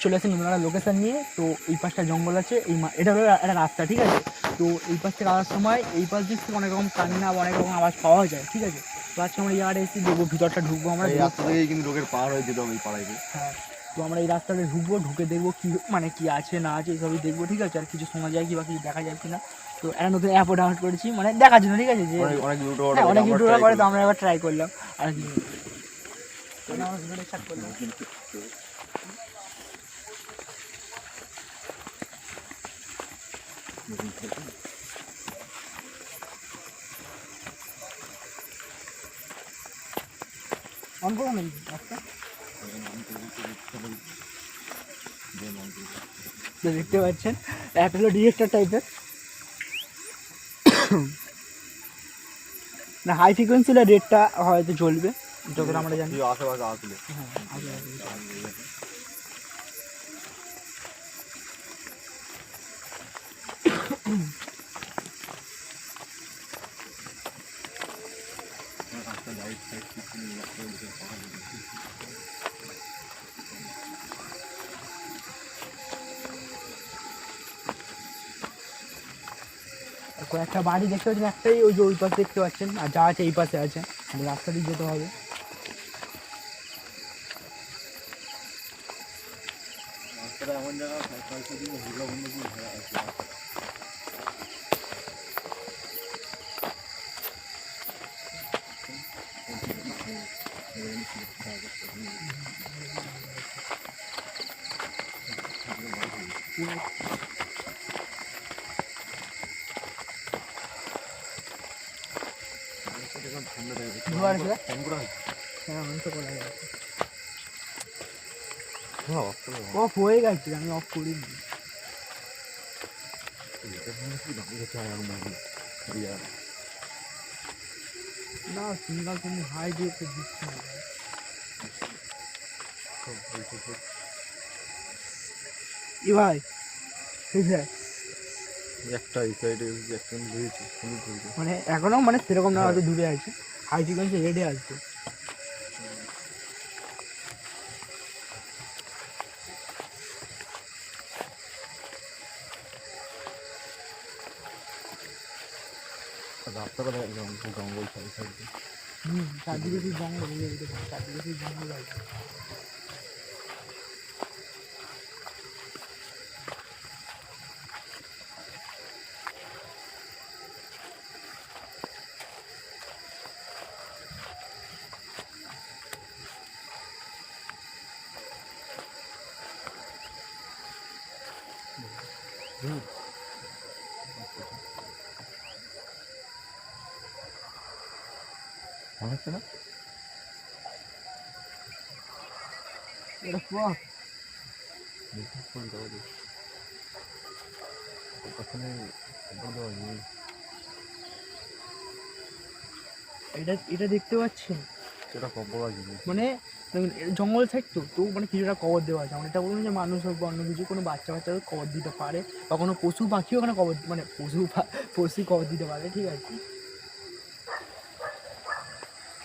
চলে আসি নতুন একটা লোকেশন নিয়ে তো এই পাশটা জঙ্গল আছে এই এটা হলো একটা রাস্তা ঠিক আছে? তো এই পাশ থেকে আসার সময় এই পাশ দিক থেকে অনেক রকম কান্না অনেক রকম আওয়াজ পাওয়া যায় ঠিক আছে? তো আজকে আমরা জায়গাটা এসে দেখব ভিতরটা ঢুকবো আমরা এই রাস্তা থেকেই কিন্তু লোকের পার হয়ে যেতে হবে এই পাড়ায় হ্যাঁ তো আমরা এই রাস্তাতে ঢুকবো ঢুকে দেখব কি মানে কি আছে না আছে এইসবই দেখব ঠিক আছে? আর কিছু শোনা যায় কি বা কিছু দেখা যায় কি না তো একটা নতুন অ্যাপও ডাউনলোড করেছি মানে দেখার জন্য ঠিক আছে? যে অনেক ইউটিউবার হ্যাঁ অনেক ইউটিউবার করে তো আমরা একবার ট্রাই করলাম। আর কি। আমরা ভিডিওটা করলাম। অন করো না তো দেখতে পাচ্ছেন অ্যাপ হলো ডিরেক্টর টাইপের না হাই ফ্রিকোয়েন্সি রেটটা হয়তো চলবে যতটা আমরা জানি। আশেপাশে আসলে হ্যাঁ। কয়েকটা বাড়ি দেখতে পাচ্ছেন, একটাই ওই যে ওই পাশে দেখতে পাচ্ছেন, আর যা আছে এই পাশে আছে। মানে রাস্তা দিয়ে যেতে হবে। এমন জায়গা হ্যাঁ হ্যাঁ হয়ে না সিঙ্গল তুমি হাই দিয়ে তো দিচ্ছি না। ই ভাই ঠিক আছে একটা এই সাইডে মানে এখনও মানে সেরকম না হ্যাঁ। হয়তো দূরে আছে। হাই ফ্রিকোয়েন্সি রেডি আসবে রাস্তাটা জঙ্গল সাইড সাইড হুম চারদিকে জঙ্গল চারদিকে জঙ্গল আছে মনে হচ্ছে না এটা এটা দেখতে পাচ্ছেন? সেটা খবর আছে মানে জঙ্গল সাইড তো তো মানে কিছুটা কবর দেওয়া আছে। আমরা এটা বলুন যে মানুষ হোক বা অন্য কিছু কোনো বাচ্চা বাচ্চা হোক কবর দিতে পারে বা কোনো পশু পাখিও ওখানে কবর মানে পশু পশু কবর দিতে পারে ঠিক আছে?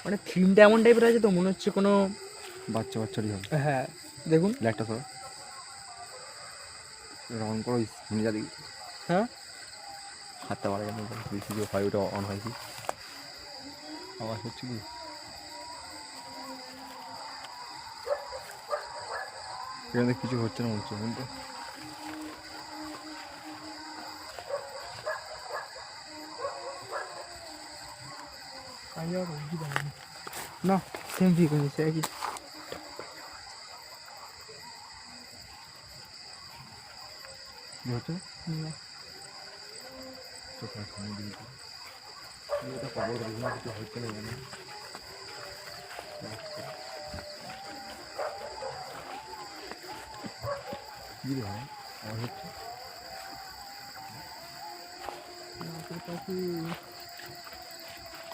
মানে থিমটা এমন টাইপের আছে তো মনে হচ্ছে কোনো বাচ্চা বাচ্চারই হবে। হ্যাঁ দেখুন। লাইটটা সব অন করো নিজা দিকে হ্যাঁ? হাতটা মারা গেল যে হয় ওটা অন হয় কি। আওয়াজ হচ্ছে কি? এখানে কিছু হচ্ছে না হচ্ছে কিন্তু না সেম ঠিক আছে একই। হচ্ছে? না। চোখটা খানি দিয়েছি এটা কিছু হচ্ছে না জানি কি রে ভাই আওয়াজ হচ্ছে পাখি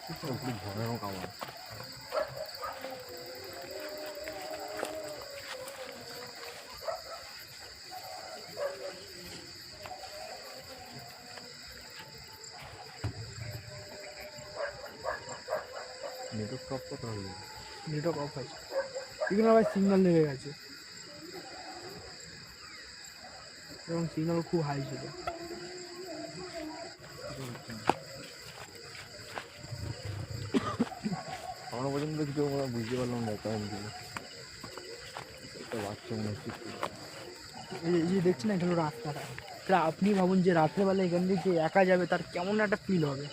খুব ভয়ানক আওয়াজ। নেটওয়ার্ক টপ কত হয়ে যাবে নেটওয়ার্ক অফ আছে। এখানে আবার সিগন্যাল লেগে গেছে। এবং সিগন্যাল খুব হাই ছিল। এখনও পর্যন্ত কিছু আমরা বুঝতে পারলাম না কারণ একটা বাচ্চা মনে হচ্ছে। এই যে- দেখছেন না এটা হলো রাস্তাটা। এটা আপনি ভাবুন যে রাত্রেবেলা এখান যে একা যাবে তার কেমন একটা ফিল হবে।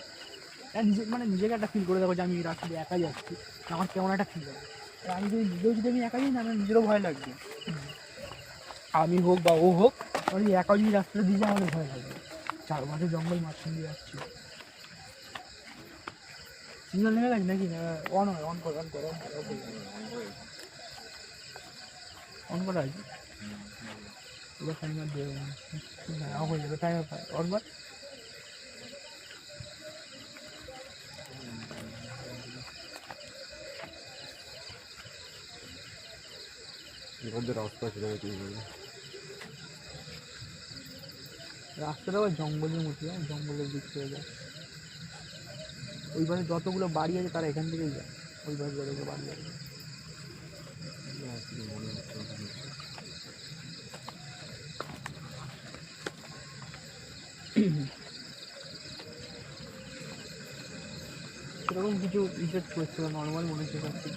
নিজে মানে নিজেকে একটা ফিল করে দেখো যে আমি রাত্রে একা যাচ্ছি। আমার কেমন একটা ফিল হবে। আমি যদি নিজেও যদি আমি একা যাই না আমার নিজেরও ভয় লাগবে। আমি হোক বা ও হোক আমি একা যদি রাস্তাটা দিয়ে যাই আমাদের ভয় লাগবে চারপাশে জঙ্গল মাঝখান দিয়ে যাচ্ছি সিগন্যাল নেমে গেছে নাকি অন হয় অন কর অন কর অন কর অন করা আছে এবার টাইমার দেবে হ্যাঁ অফ হয়ে যাবে টাইমার অনবার এবার যে রাস্তা সেটা হচ্ছে রাস্তাটা আবার জঙ্গলের মতো যায় জঙ্গলের দিক থেকে যায়। ওই পাশে যতগুলো বাড়ি আছে তারা এখান থেকেই যায়। ওই পাশে যতগুলো বাড়ি আছে। সেরকম কিছু রিসার্চ করছিল নর্মাল মনে হচ্ছে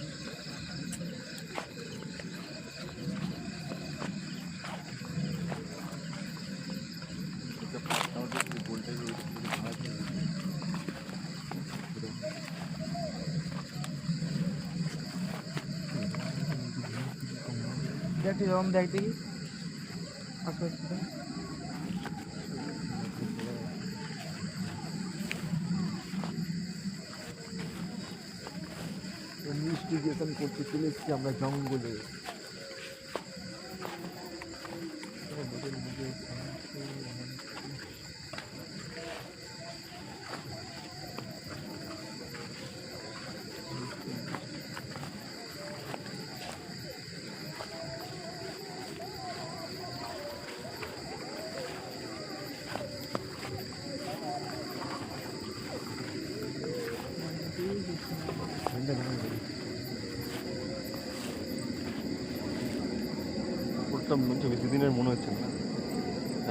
কিছু দেখ দেখ দেখি আশেপাশে করতে চলে আমরা জঙ্গলে। মনে বেশি দিনের মনে হচ্ছে না।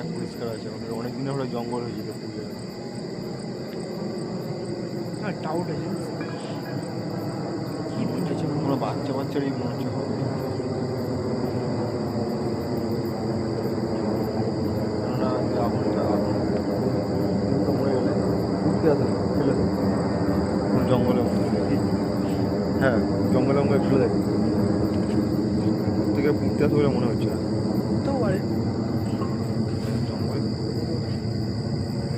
এক পরিষ্কার আছে। আমাদের অনেক দিনের হলে জঙ্গল হয়েছিল পুজো হ্যাঁ ডাউট আছে। কি বুঝেছে কোনো বাচ্চা বাচ্চারই মনে হচ্ছে হবে কেননা আগুনটা আগুন। মরে গেলে। উঠতে আসে না, ফেলে দেয় কোনো জঙ্গলে হ্যাঁ জঙ্গলে আমাকে ফেলে দেয় থেকে উঠতে আসে বলে মনে হচ্ছে না হতেও পারে জঙ্গলে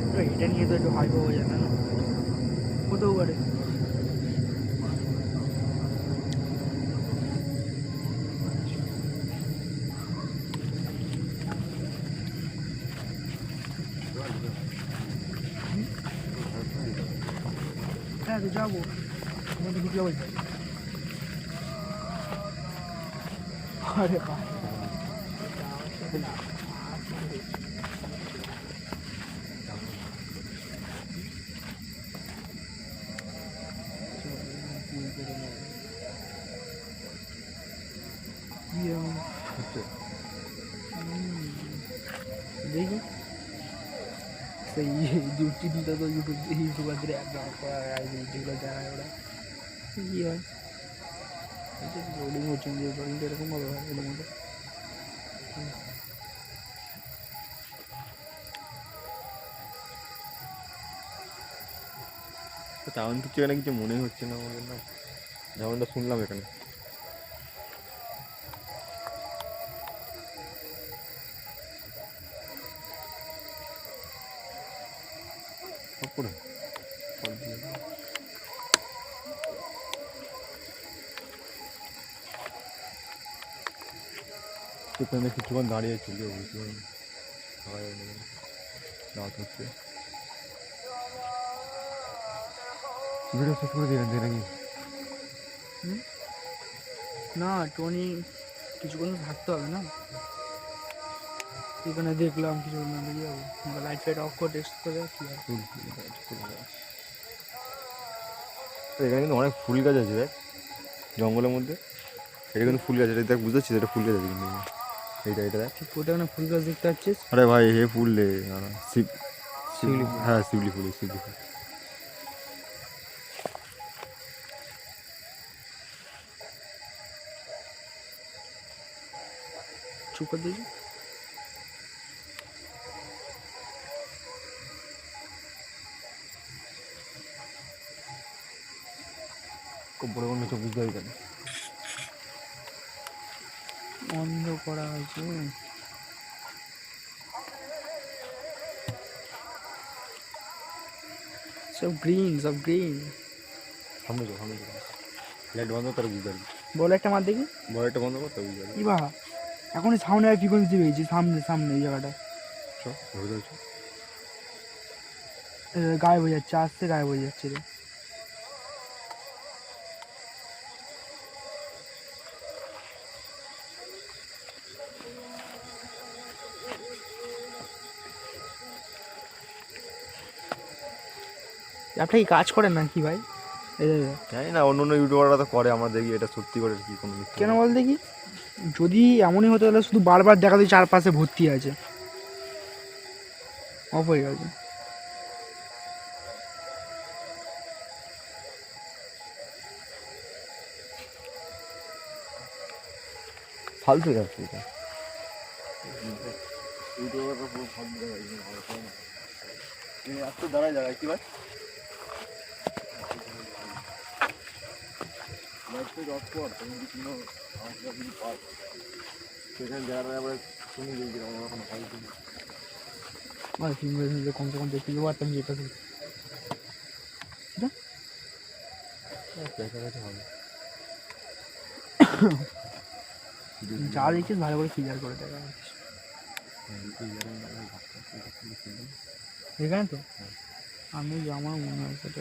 এবার এটা নিয়ে তো একটু হাই পাওয়া যায় না না হতেও পারে হ্যাঁ তো যাব আমাদের ঢুকলে বলছি আরে বাহ Yeah. হচ্ছে দেখি সেই টিভিটা তো ইউটিউব ইউটিউবারদের একবার করা হয় যেগুলো দেখায় ওরা কী হয় লোডিং হচ্ছে যে লোডিংটা এরকমভাবে হয় এর মধ্যে তেমন কিছু এখানে কিছু মনেই হচ্ছে না আমাদের না যেমনটা শুনলাম এখানে এখানে কিছুক্ষণ দাঁড়িয়ে ছিল বুঝলাম রাত হচ্ছে ভিডিও শেষ করে দিলেন নাকি না টনি কিছুক্ষণ থাকতে হবে না এখানে দেখলাম কিছুক্ষণ না বেরিয়ে যাব লাইট ফাইট অফ করে টেস্ট করে এখানে কিন্তু অনেক ফুল গাছ আছে দেখ জঙ্গলের মধ্যে এটা কিন্তু ফুল গাছ এটা দেখ বুঝতে পারছিস এটা ফুল গাছ আছে কিন্তু এইটা এটা দেখ। কোথায় ওখানে ফুল গাছ দেখতে পাচ্ছিস? আরে ভাই হে ফুল রে শিব শিউলি হ্যাঁ শিবলি ফুল শিবলি ফুল। চুপ করে দিয়েছি খুব বড় কোনো চব্বিশ গাড়ি বন্ধ করা হয়েছে। সব গ্রিন সব গ্রিন সামনে যাও সামনে যাও। লাইট বন্ধ করে বুঝতে পারবি বলো একটা মার দেখি। বড় একটা বন্ধ করতে বুঝতে পারবি কি বা এখনই সামনে আর ফ্রিকোয়েন্সি পেয়েছি সামনে সামনে এই জায়গাটা। চ ধরে ধরেছো এ, গায়েব হয়ে যাচ্ছে আসতে গায়েব হয়ে যাচ্ছে রে। আপনি কি কাজ করেন নাকি ভাই? জানি না অন্য অন্য ইউটিউবাররা তো করে আমরা দেখি এটা সত্যি করে কি কোনো মিথ্যা কেন বল দেখি যদি এমনই হতো তাহলে শুধু বারবার দেখা যায় চারপাশে ভর্তি আছে। অফ হয়ে গেছে। ফালতু যাচ্ছে এটা। ইউটিউবাররা পুরো ফালতু না দাঁড়ায় দাঁড়ায় কি ভাই লাইফে অফ কর তুমি যদি কোনো আমাকে যদি পাস সেখানে যারা আবার তুমি যদি আমার কোনো ফালতু আর ফিঙ্গার কমসে কম দেখতে পারতাম যে। এটা কাছাকাছি হবে। যা দেখিস ভালো করে ক্লিয়ার করে দেখা এখানে তো? আমি আমার মনে হয় সেটা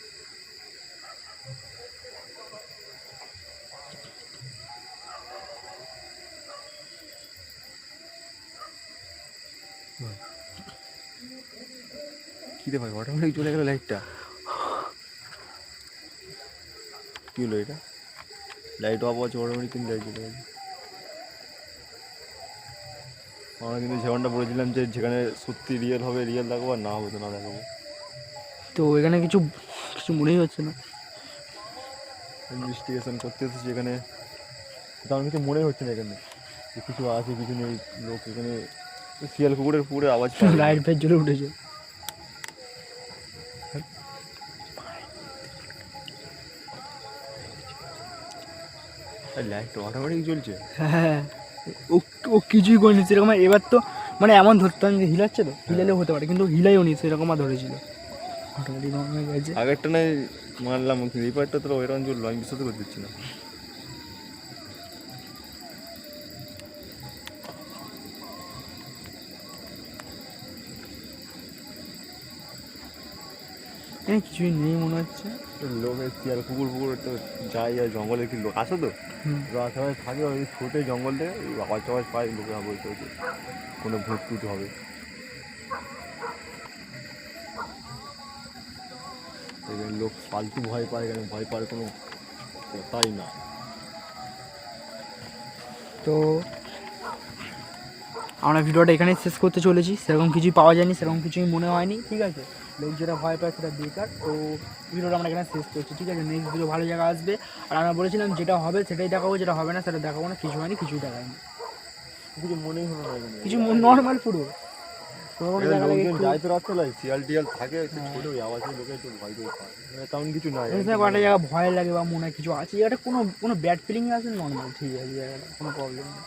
রে ভাই অটোমেটিক চলে গেল লাইটটা কি হলো এটা? লাইট অফ আছে অটোমেটিক কিন্তু লাইট চলে গেছে আমরা কিন্তু যেমনটা বলেছিলাম যে যেখানে সত্যি রিয়েল হবে রিয়েল দেখাবো আর না হবে তো না দেখাবো। তো এখানে কিছু কিছু মনেই হচ্ছে না। ইনভেস্টিগেশন করতে এসেছি এখানে। তেমন কিছু মনে হচ্ছে না এখানে। কিছু আছে কিছু নেই লোক এখানে শিয়াল কুকুরের পুকুরের আওয়াজ লাইট ফেট জ্বলে উঠেছে। লাইট অটোমেটিক জ্বলছে হ্যাঁ ও কিছুই করেনি সেরকম এবার তো মানে এমন ধরতাম যে হিলাচ্ছে তো হিলালেও হতে পারে কিন্তু হিলাইও নি সেরকম আর ধরেছিল। অটোমেটিক অন হয়ে গেছে। আগেরটা না মারলাম কিন্তু এই পার্টটা তো ওইরকম জ্বললো আমি বিশ্বাস করে দিচ্ছি না। এখানে কিছুই নেই মনে হচ্ছে। লোকের শিয়াল কুকুর ফুকুর তো যাই আর জঙ্গলে কি লোক আসে তো। রাস্তায় থাকে ওই ছোটে জঙ্গল আওয়াজ টাওয়াজ পাই লোকে বলতে হচ্ছে কোনো ভূত টুত হবে। এখানে লোক ফালতু ভয় পায় এখানে ভয় পাওয়ার কোনো কথাই না। তো আমরা ভিডিওটা এখানেই শেষ করতে চলেছি। সেরকম কিছুই পাওয়া যায়নি সেরকম কিছুই মনে হয়নি ঠিক আছে? লোক যেটা ভয় পায় সেটা বেকার। তো ভিডিওটা আমরা এখানে শেষ করছি ঠিক আছে? নেক্সট ভিডিও ভালো জায়গা আসবে। আর আমরা বলেছিলাম যেটা হবে সেটাই দেখাবো যেটা হবে না সেটা দেখাবো না কিছু হয়নি কিছুই দেখায়নি কিছু মনেই হলো না কিছু নর্মাল পুরো। ভয় পায় মানে তেমন কিছু নাই। জায়গা ভয় লাগে বা মনে হয় কিছু আছে। জায়গাটা কোনো কোনো ব্যাড ফিলিং আছে নর্মাল ঠিক আছে জায়গাটা কোনো প্রবলেম নেই।